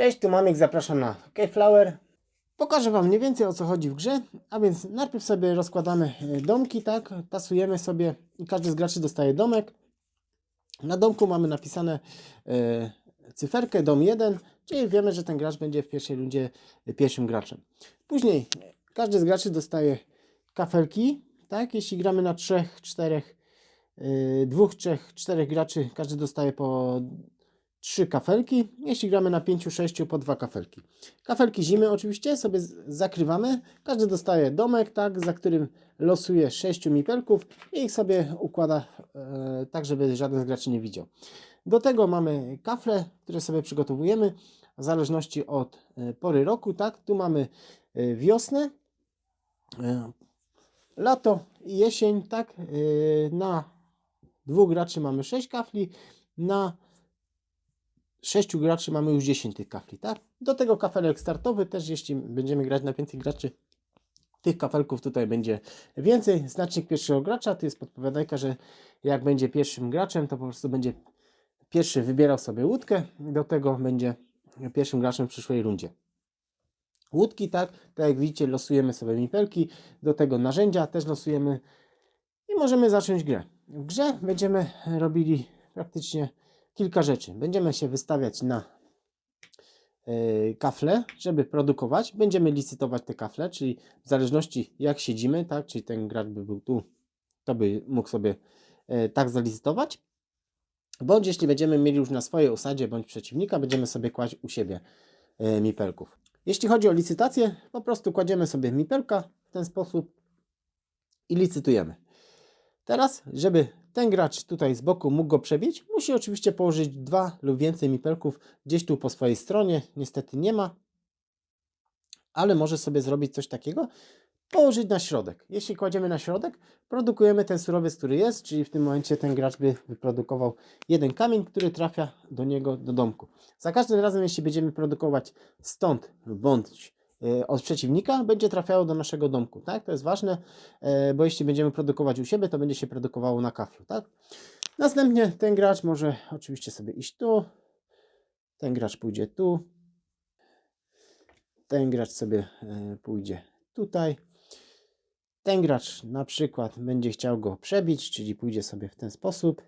Cześć, tu Mamik, zapraszam na Keyflower. Pokażę Wam mniej więcej o co chodzi w grze, a więc najpierw sobie rozkładamy e, domki, tak, tasujemy sobie i każdy z graczy dostaje domek. Na domku mamy napisane e, cyferkę dom 1, czyli wiemy, że ten gracz będzie w pierwszej rundzie e, pierwszym graczem. Później e, każdy z graczy dostaje kafelki, tak, jeśli gramy na trzech, czterech, e, dwóch, trzech, czterech graczy, każdy dostaje po trzy kafelki. Jeśli gramy na 5, 6, po dwa kafelki. Kafelki zimy oczywiście sobie zakrywamy. Każdy dostaje domek, tak, za którym losuje 6 mipelków i ich sobie układa e, tak, żeby żaden z graczy nie widział. Do tego mamy kafle, które sobie przygotowujemy w zależności od e, pory roku, tak. Tu mamy e, wiosnę, e, lato i jesień, tak. E, na dwóch graczy mamy 6 kafli, na sześciu graczy mamy już 10 tych kafli, tak? Do tego kafelek startowy też, jeśli będziemy grać na więcej graczy, tych kafelków tutaj będzie więcej. Znacznik pierwszego gracza, to jest podpowiadajka, że jak będzie pierwszym graczem, to po prostu będzie pierwszy wybierał sobie łódkę, do tego będzie pierwszym graczem w przyszłej rundzie. Łódki, tak, tak jak widzicie, losujemy sobie mipelki, do tego narzędzia też losujemy i możemy zacząć grę. W grze będziemy robili praktycznie kilka rzeczy. Będziemy się wystawiać na e, kafle, żeby produkować. Będziemy licytować te kafle, czyli w zależności jak siedzimy, tak, czyli ten gracz by był tu, to by mógł sobie e, tak zalicytować. Bądź jeśli będziemy mieli już na swojej osadzie bądź przeciwnika, będziemy sobie kłaść u siebie e, mipelków. Jeśli chodzi o licytację, po prostu kładziemy sobie mipelka w ten sposób i licytujemy. Teraz, żeby ten gracz tutaj z boku mógł go przebić, musi oczywiście położyć dwa lub więcej mipelków gdzieś tu po swojej stronie. Niestety nie ma, ale może sobie zrobić coś takiego, położyć na środek. Jeśli kładziemy na środek, produkujemy ten surowiec, który jest, czyli w tym momencie ten gracz by wyprodukował jeden kamień, który trafia do niego do domku. Za każdym razem, jeśli będziemy produkować stąd bądź od przeciwnika, będzie trafiało do naszego domku, tak? To jest ważne, e, bo jeśli będziemy produkować u siebie, to będzie się produkowało na kaflu, tak? Następnie ten gracz może oczywiście sobie iść tu, ten gracz pójdzie tu, ten gracz sobie e, pójdzie tutaj, ten gracz na przykład będzie chciał go przebić, czyli pójdzie sobie w ten sposób,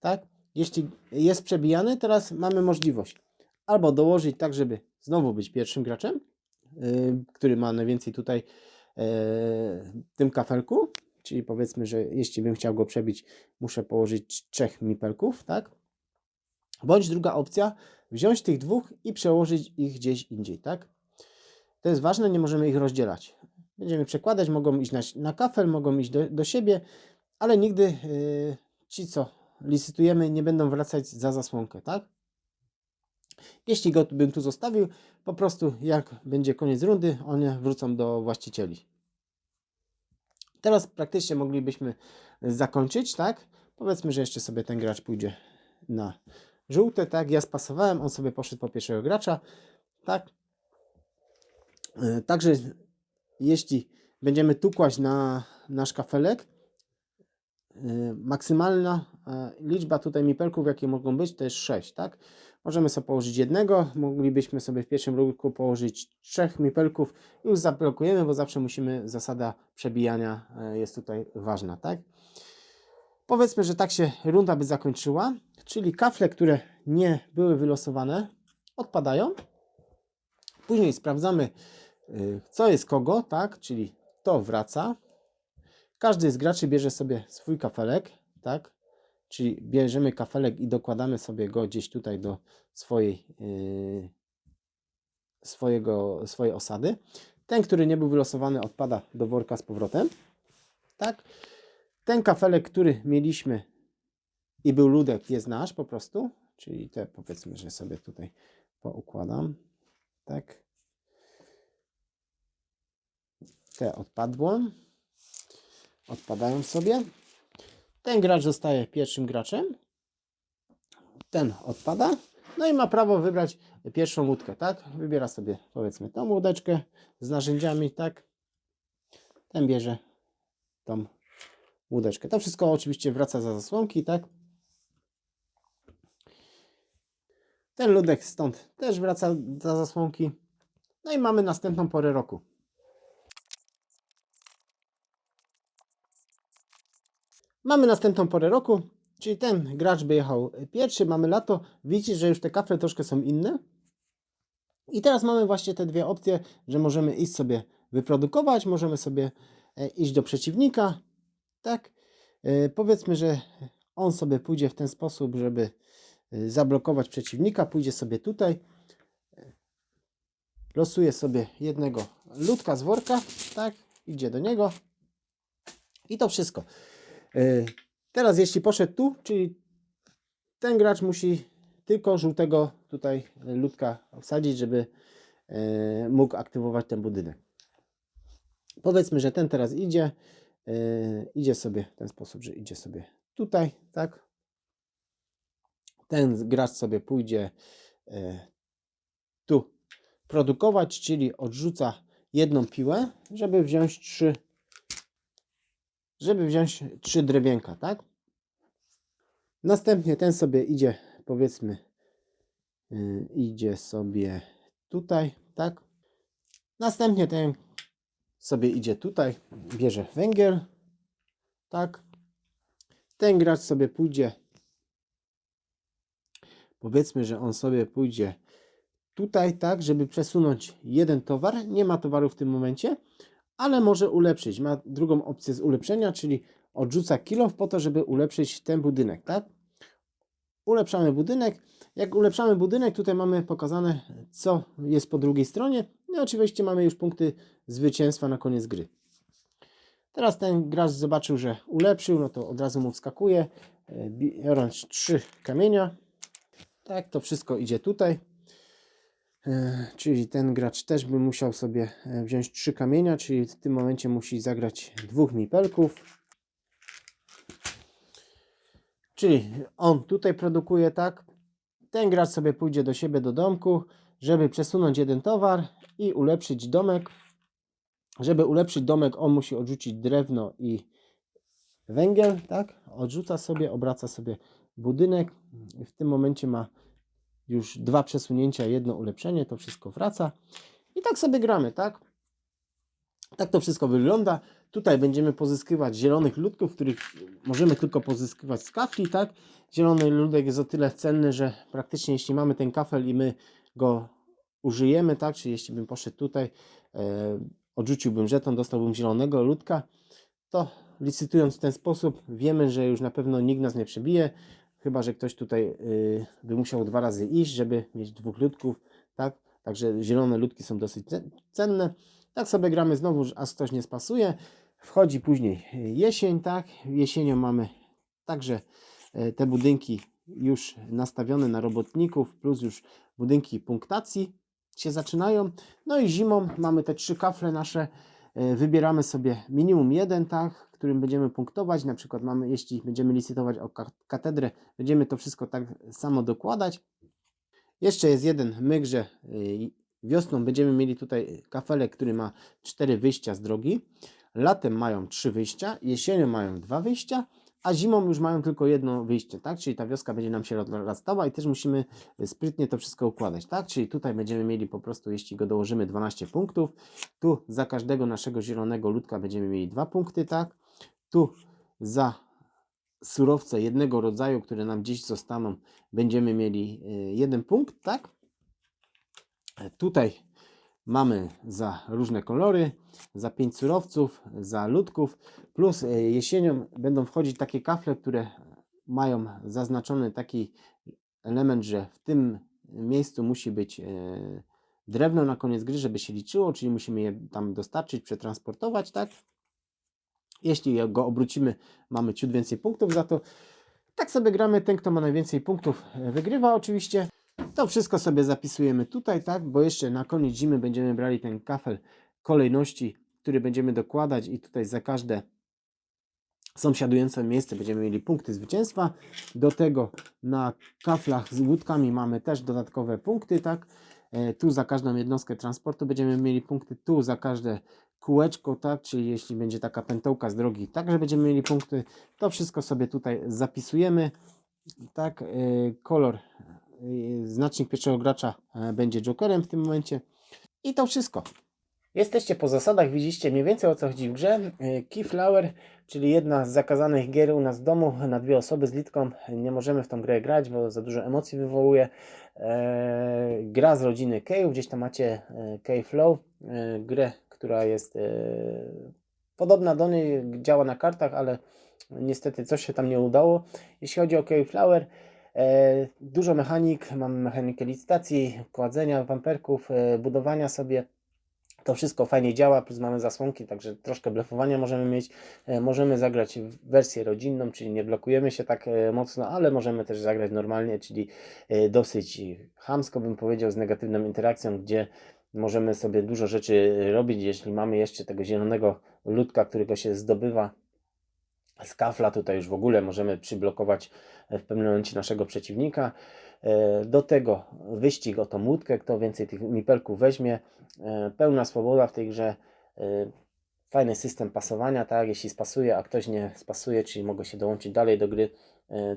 tak? Jeśli jest przebijany, teraz mamy możliwość albo dołożyć tak, żeby znowu być pierwszym graczem, który ma najwięcej tutaj yy, w tym kafelku, czyli powiedzmy, że jeśli bym chciał go przebić, muszę położyć trzech mipelków, tak? Bądź druga opcja, wziąć tych dwóch i przełożyć ich gdzieś indziej, tak? To jest ważne, nie możemy ich rozdzielać. Będziemy przekładać, mogą iść na, na kafel, mogą iść do, do siebie, ale nigdy yy, ci, co licytujemy, nie będą wracać za zasłonkę, tak? Jeśli go bym tu zostawił, po prostu jak będzie koniec rundy, one wrócą do właścicieli. Teraz praktycznie moglibyśmy zakończyć, tak? Powiedzmy, że jeszcze sobie ten gracz pójdzie na żółte, tak? Ja spasowałem, on sobie poszedł po pierwszego gracza, tak? E, Także jeśli będziemy tu kłaść na nasz kafelek, e, maksymalna liczba tutaj mipelków, jakie mogą być, to jest 6, tak? Możemy sobie położyć jednego, moglibyśmy sobie w pierwszym ruchu położyć trzech mipelków i już zablokujemy, bo zawsze musimy, zasada przebijania e, jest tutaj ważna, tak? Powiedzmy, że tak się runda by zakończyła, czyli kafle, które nie były wylosowane, odpadają. Później sprawdzamy, y, co jest kogo, tak? Czyli to wraca. Każdy z graczy bierze sobie swój kafelek, tak? Czyli bierzemy kafelek i dokładamy sobie go gdzieś tutaj do swojej, yy, swojego, swojej osady. Ten, który nie był wylosowany, odpada do worka z powrotem. Tak? Ten kafelek, który mieliśmy i był ludek, jest nasz po prostu. Czyli te powiedzmy, że sobie tutaj poukładam. Tak. Te odpadło. Odpadają sobie. Ten gracz zostaje pierwszym graczem. Ten odpada. No i ma prawo wybrać pierwszą łódkę, tak? Wybiera sobie powiedzmy tą łódeczkę z narzędziami, tak? Ten bierze tą łódeczkę. To wszystko oczywiście wraca za zasłonki, tak? Ten ludek stąd też wraca do zasłonki. No i mamy następną porę roku. Mamy następną porę roku, czyli ten gracz by jechał pierwszy, mamy lato. Widzicie, że już te kafle troszkę są inne. I teraz mamy właśnie te dwie opcje, że możemy iść sobie wyprodukować, możemy sobie e, iść do przeciwnika, tak? E, Powiedzmy, że on sobie pójdzie w ten sposób, żeby e, zablokować przeciwnika, pójdzie sobie tutaj, losuje sobie jednego ludka z worka, tak? Idzie do niego i to wszystko. E, Teraz jeśli poszedł tu, czyli ten gracz musi tylko żółtego tutaj ludka obsadzić, żeby e, mógł aktywować ten budynek. Powiedzmy, że ten teraz idzie, e, idzie sobie w ten sposób, że idzie sobie tutaj, tak? Ten gracz sobie pójdzie tu produkować, czyli odrzuca jedną piłę, żeby wziąć trzy, żeby wziąć trzy drewienka, tak? Następnie ten sobie idzie, powiedzmy, y, idzie sobie tutaj, tak? Następnie ten sobie idzie tutaj, bierze węgiel, tak? Ten gracz sobie pójdzie, powiedzmy, że on sobie pójdzie tutaj, tak, żeby przesunąć jeden towar. Nie ma towaru w tym momencie, ale może ulepszyć. Ma drugą opcję z ulepszenia, czyli odrzuca kilo po to, żeby ulepszyć ten budynek, tak? Ulepszamy budynek. Jak ulepszamy budynek, tutaj mamy pokazane, co jest po drugiej stronie. No i oczywiście mamy już punkty zwycięstwa na koniec gry. Teraz ten gracz zobaczył, że ulepszył, no to od razu mu wskakuje, e, biorąc trzy kamienia. Tak, to wszystko idzie tutaj. E, Czyli ten gracz też by musiał sobie e, wziąć trzy kamienia, czyli w tym momencie musi zagrać dwóch mipelków. Czyli on tutaj produkuje tak. Ten gracz sobie pójdzie do siebie do domku, żeby przesunąć jeden towar i ulepszyć domek. Żeby ulepszyć domek, on musi odrzucić drewno i węgiel, tak? Odrzuca sobie, obraca sobie budynek. W tym momencie ma już dwa przesunięcia, jedno ulepszenie, to wszystko wraca. I tak sobie gramy, tak? Tak to wszystko wygląda. Tutaj będziemy pozyskiwać zielonych ludków, których możemy tylko pozyskiwać z kafli, tak? Zielony ludek jest o tyle cenny, że praktycznie jeśli mamy ten kafel i my go użyjemy, tak? Czyli jeśli bym poszedł tutaj, e, odrzuciłbym żeton, dostałbym zielonego ludka, to licytując w ten sposób wiemy, że już na pewno nikt nas nie przebije, chyba że ktoś tutaj y, by musiał dwa razy iść, żeby mieć dwóch ludków, tak? Także zielone ludki są dosyć ce- cenne. Tak sobie gramy znowu, aż ktoś nie spasuje. Wchodzi później y, jesień, tak? Jesienią mamy także y, te budynki już nastawione na robotników, plus już budynki punktacji się zaczynają. No i zimą mamy te trzy kafle nasze. Wybieramy sobie minimum jeden, tak? Którym będziemy punktować. Na przykład mamy, jeśli będziemy licytować o ka- katedrę, będziemy to wszystko tak samo dokładać. Jeszcze jest jeden myk, że y, wiosną będziemy mieli tutaj kafelek, który ma cztery wyjścia z drogi. Latem mają trzy wyjścia, jesienią mają dwa wyjścia, a zimą już mają tylko jedno wyjście, tak? Czyli ta wioska będzie nam się rozrastała i też musimy sprytnie to wszystko układać, tak? Czyli tutaj będziemy mieli po prostu, jeśli go dołożymy, 12 punktów. Tu za każdego naszego zielonego ludka będziemy mieli dwa punkty, tak? Tu za surowce jednego rodzaju, które nam gdzieś zostaną, będziemy mieli y, jeden punkt, tak? Tutaj mamy za różne kolory, za 5 surowców, za ludków, plus e, jesienią będą wchodzić takie kafle, które mają zaznaczony taki element, że w tym miejscu musi być e, drewno na koniec gry, żeby się liczyło, czyli musimy je tam dostarczyć, przetransportować, tak? Jeśli go obrócimy, mamy ciut więcej punktów za to. Tak sobie gramy, ten kto ma najwięcej punktów e, wygrywa oczywiście. To wszystko sobie zapisujemy tutaj, tak? Bo jeszcze na koniec zimy będziemy brali ten kafel kolejności, który będziemy dokładać i tutaj za każde sąsiadujące miejsce będziemy mieli punkty zwycięstwa. Do tego na kaflach z łódkami mamy też dodatkowe punkty, tak? E, Tu za każdą jednostkę transportu będziemy mieli punkty, tu za każde kółeczko, tak? Czyli jeśli będzie taka pętełka z drogi, także będziemy mieli punkty. To wszystko sobie tutaj zapisujemy. Tak, e, kolor y, znacznik pierwszego gracza e, będzie jokerem w tym momencie. I to wszystko. Jesteście po zasadach, widzicie mniej więcej o co chodzi w grze. E, Keyflower, czyli jedna z zakazanych gier u nas w domu na dwie osoby z litką. Nie możemy w tą grę grać, bo za dużo emocji wywołuje. E, gra z rodziny Key, gdzieś tam macie e, Keyflow, e, grę, która jest e, podobna do niej, działa na kartach, ale niestety coś się tam nie udało. Jeśli chodzi o Keyflower, e, dużo mechanik, mamy mechanikę licytacji, kładzenia pamperków, e, budowania sobie. To wszystko fajnie działa, plus mamy zasłonki, także troszkę blefowania możemy mieć. E, Możemy zagrać w wersję rodzinną, czyli nie blokujemy się tak e, mocno, ale możemy też zagrać normalnie, czyli e, dosyć chamsko bym powiedział, z negatywną interakcją, gdzie możemy sobie dużo rzeczy robić, jeśli mamy jeszcze tego zielonego ludka, którego się zdobywa z kafla, tutaj już w ogóle możemy przyblokować w pewnym momencie naszego przeciwnika. E, Do tego wyścig o tą łódkę, kto więcej tych mipelków weźmie. E, Pełna swoboda w tej grze. E, Fajny system pasowania, tak? Jeśli spasuje, a ktoś nie spasuje, czyli mogę się dołączyć dalej do gry.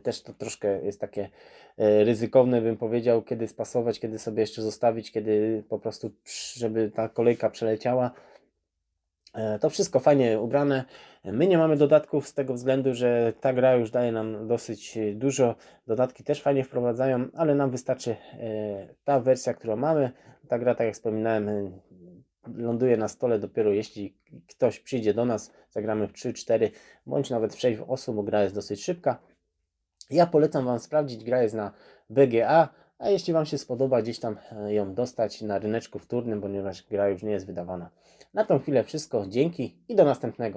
Też to troszkę jest takie ryzykowne, bym powiedział, kiedy spasować, kiedy sobie jeszcze zostawić, kiedy po prostu, żeby ta kolejka przeleciała. E, To wszystko fajnie ubrane. My nie mamy dodatków z tego względu, że ta gra już daje nam dosyć e, dużo. Dodatki też fajnie wprowadzają, ale nam wystarczy e, ta wersja, którą mamy. Ta gra, tak jak wspominałem, ląduje na stole dopiero jeśli ktoś przyjdzie do nas, zagramy w 3, 4 bądź nawet w 6 osób, bo gra jest dosyć szybka. Ja polecam Wam sprawdzić, gra jest na BGA, a jeśli Wam się spodoba, gdzieś tam ją dostać na ryneczku wtórnym, ponieważ gra już nie jest wydawana. Na tą chwilę wszystko, dzięki i do następnego.